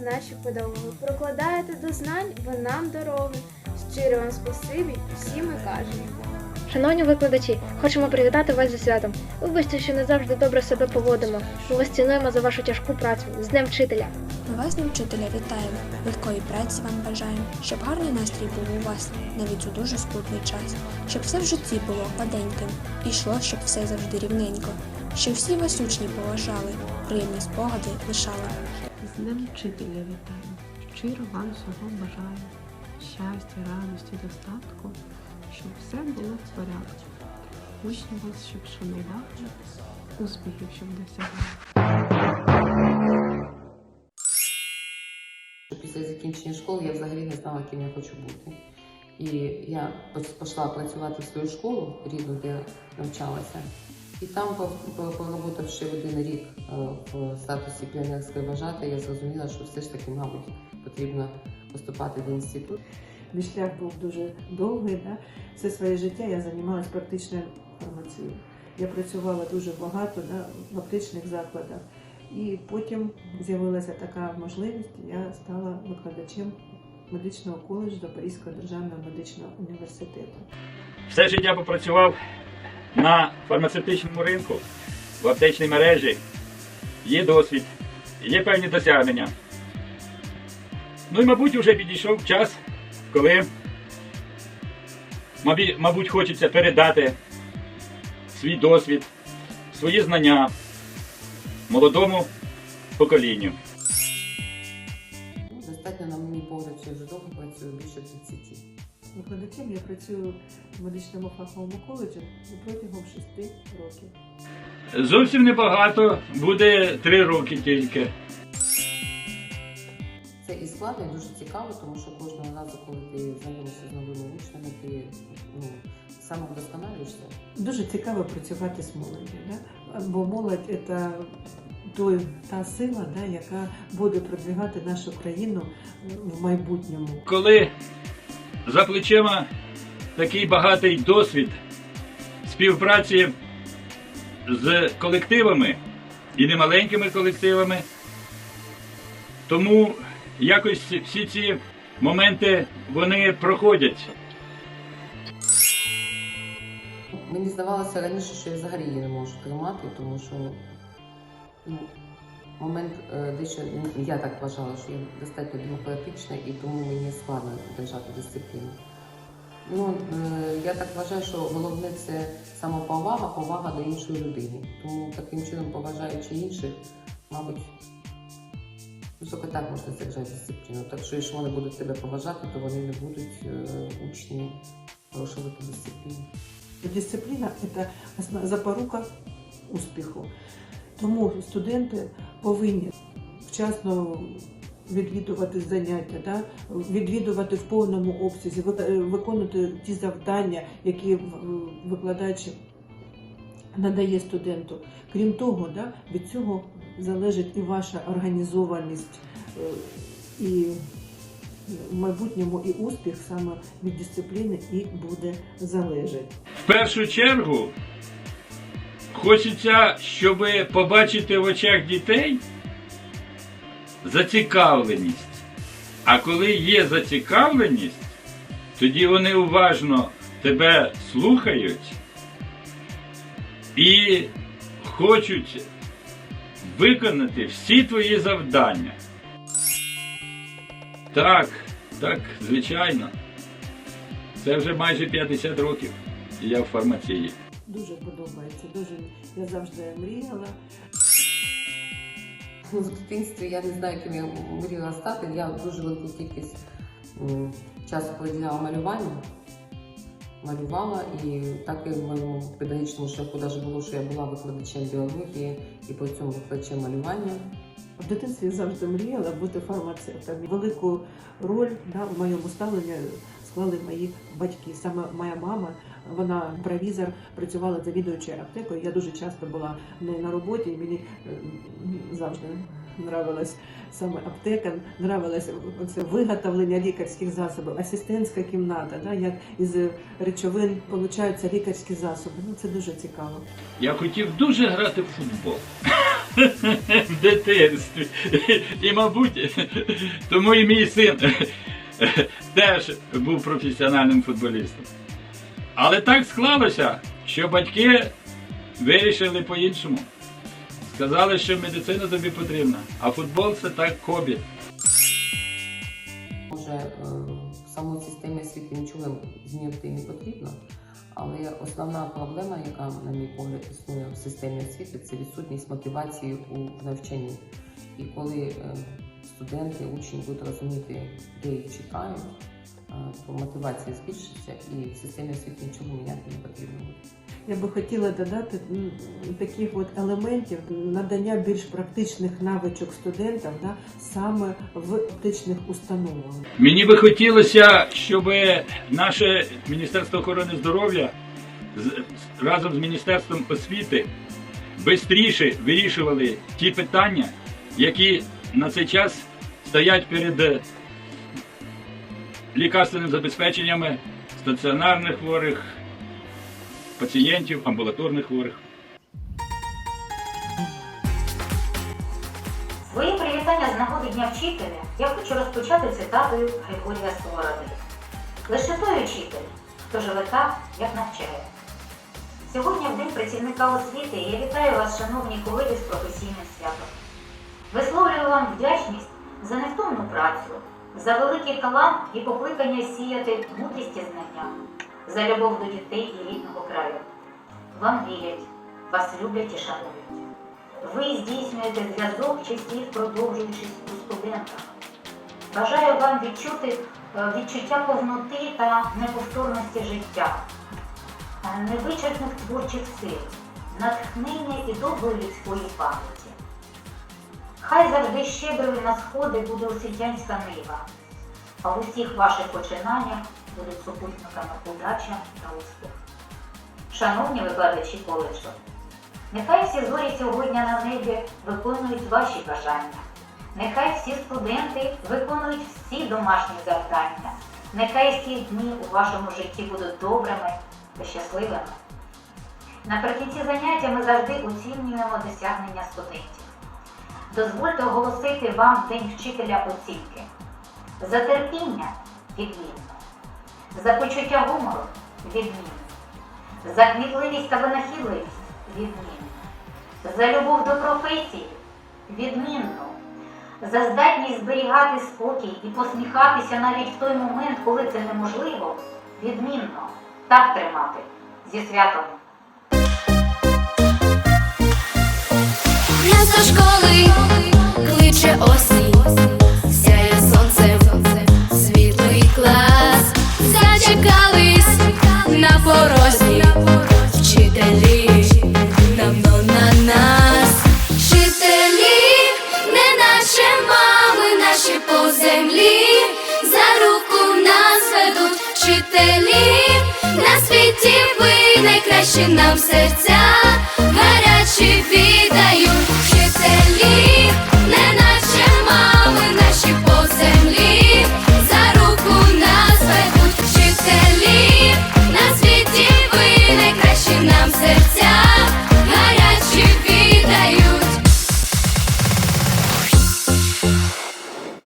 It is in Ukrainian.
наші педагоги. Прокладаєте до знань ви нам дороги. Щиро вам спасибі, всі ми кажемо. Шановні викладачі, хочемо привітати вас зі святом. Вибачте, що не завжди добре себе поводимо. Ми вас цінуємо за вашу тяжку працю з Днем вчителя. Ми вас, днем вчителя, вітаємо. Легкої праці вам бажаємо, щоб гарний настрій був у вас навіть у дуже скрутний час, щоб все в житті було гладеньким, і йшло, щоб все завжди рівненько, щоб всі вас учні поважали, приємні спогади лишали. З Днем вчителя вітаю. Щиро вам всього бажаю. Щастя, радості, достатку, щоб все було в порядку. Учні вас, щоб шанували, успіхів, щоб досягали. Після закінчення школи я взагалі не знала, ким я хочу бути. І я пішла працювати в свою школу рідну, де навчалася. І там, по- по- поработавши один рік е, в статусі піонерської вважати, я зрозуміла, що все ж таки, мабуть, потрібно поступати в інститут. Мій шлях був дуже довгий. Да? Все своє життя я займалася практичною фармацією. Я працювала дуже багато да, в аптечних закладах. І потім з'явилася така можливість, я стала викладачем медичного коледжу Запорізького державного медичного університету. Все життя попрацював на фармацевтичному ринку, в аптечній мережі. Є досвід, є певні досягнення. Ну і, мабуть, вже підійшов час, коли, мабуть, хочеться передати свій досвід, свої знання молодому поколінню. Достатньо на мені погляд, що вже довго працюю більше 30. Викладачем я працюю в медичному фаховому коледжі протягом шести років. Зовсім небагато, буде три роки тільки. Це і складно, і дуже цікаво, тому що кожного разу, коли ти знайомишся з новими учнями, ти ну, самовдосконалюєшся. Дуже цікаво працювати з молоддю, да? бо молодь це той, та сила, да, яка буде продвигати нашу країну в майбутньому. коли за плечима такий багатий досвід співпраці з колективами і немаленькими колективами. Тому якось всі ці моменти вони проходять. Мені здавалося раніше, що я взагалі її не можу тримати, тому що ну, момент е, дещо ну, я так вважала, що я достатньо демократична і тому мені складно держати дисципліну. Ну, е, я так вважаю, що головне це самоповага, повага до іншої людини. Тому таким чином, поважаючи інших, мабуть, тільки так можна держати дисципліну. Так що, якщо вони будуть тебе поважати, то вони не будуть е, учні порушувати дисципліну. Дисципліна це запорука успіху. Тому студенти повинні вчасно відвідувати заняття, да? відвідувати в повному обсязі, вик- виконувати ті завдання, які викладач надає студенту. Крім того, да, від цього залежить і ваша організованість, е, і в майбутньому і успіх саме від дисципліни і буде залежати. В першу чергу хочеться, щоб побачити в очах дітей зацікавленість. А коли є зацікавленість, тоді вони уважно тебе слухають і хочуть виконати всі твої завдання. Так, так, звичайно. Це вже майже 50 років. Я в фармації. Дуже подобається. Дуже я завжди мріяла. Ну, В дитинстві я не знаю, ким я мріяла стати. Я дуже велику кількість часу приділяла малюванню. Малювала і так і в моєму педагогічному шляху навіть було, що я була викладачем біології і по цьому викладачем малювання. В дитинстві я завжди мріяла бути фармацевтом. Велику роль да, в моєму ставленні склали мої батьки. Саме моя мама, вона провізор, працювала завідуючою аптекою. Я дуже часто була в неї на роботі, і мені е, завжди нравилась саме аптека, нравилось це виготовлення лікарських засобів, асистентська кімната, да, як із речовин получаються лікарські засоби. Ну це дуже цікаво. Я хотів дуже грати в футбол. в дитинстві. І, мабуть, тому і мій син теж був професіональним футболістом. Але так склалося, що батьки вирішили по-іншому. Сказали, що медицина тобі потрібна, а футбол це так хобі. Може, е, в самій системі освіти нічого змінити не потрібно, але основна проблема, яка, на мій погляд, існує в системі освіти, це відсутність мотивації у навчанні. І коли е, студенти, учні будуть розуміти, де їх чекають, е, то мотивація збільшиться і в системі освіти нічого міняти не потрібно буде. Я би хотіла додати таких от елементів надання більш практичних навичок студентам да, саме в оптичних установах. Мені би хотілося, щоб наше Міністерство охорони здоров'я разом з Міністерством освіти швидше вирішували ті питання, які на цей час стоять перед е, лікарственним забезпеченнями стаціонарних хворих, пацієнтів, амбулаторних хворих. Своє привітання з нагоди Дня вчителя я хочу розпочати цитатою Григорія Сковороди. Лише той учитель, хто живе так, як навчає. Сьогодні, в День працівника освіти, я вітаю вас, шановні колеги, з професійним святом. Висловлюю вам вдячність за невтомну працю, за великий талант і покликання сіяти мудрість і знання, за любов до дітей і рідного краю. Вам вірять, вас люблять і шанують. Ви здійснюєте зв'язок часів, продовжуючись у студентах. Бажаю вам відчути е, відчуття повноти та неповторності життя, невичерпних творчих сил, натхнення і доброї людської пам'яті. Хай завжди щедрою на сходи буде освітянська нива, а в усіх ваших починаннях будуть супутниками удача та успіх. Шановні викладачі коледжу, Нехай всі зорі сьогодні на небі виконують ваші бажання. Нехай всі студенти виконують всі домашні завдання. Нехай всі дні у вашому житті будуть добрими та щасливими. Наприкінці заняття ми завжди оцінюємо досягнення студентів. Дозвольте оголосити вам День вчителя оцінки. За терпіння відмінно, за почуття гумору відмінно, за кмітливість та винахідливість відмінно. За любов до професії відмінно. За здатність зберігати спокій і посміхатися навіть в той момент, коли це неможливо, відмінно. Так тримати. Зі святом. Нас до школи кличе осінь, сяє сонцем світлий клас, зачекались на порозі, вчителі давно на нас, вчителі, не наче мами наші по землі, за руку нас ведуть вчителі, на світі ви найкраще нам серця,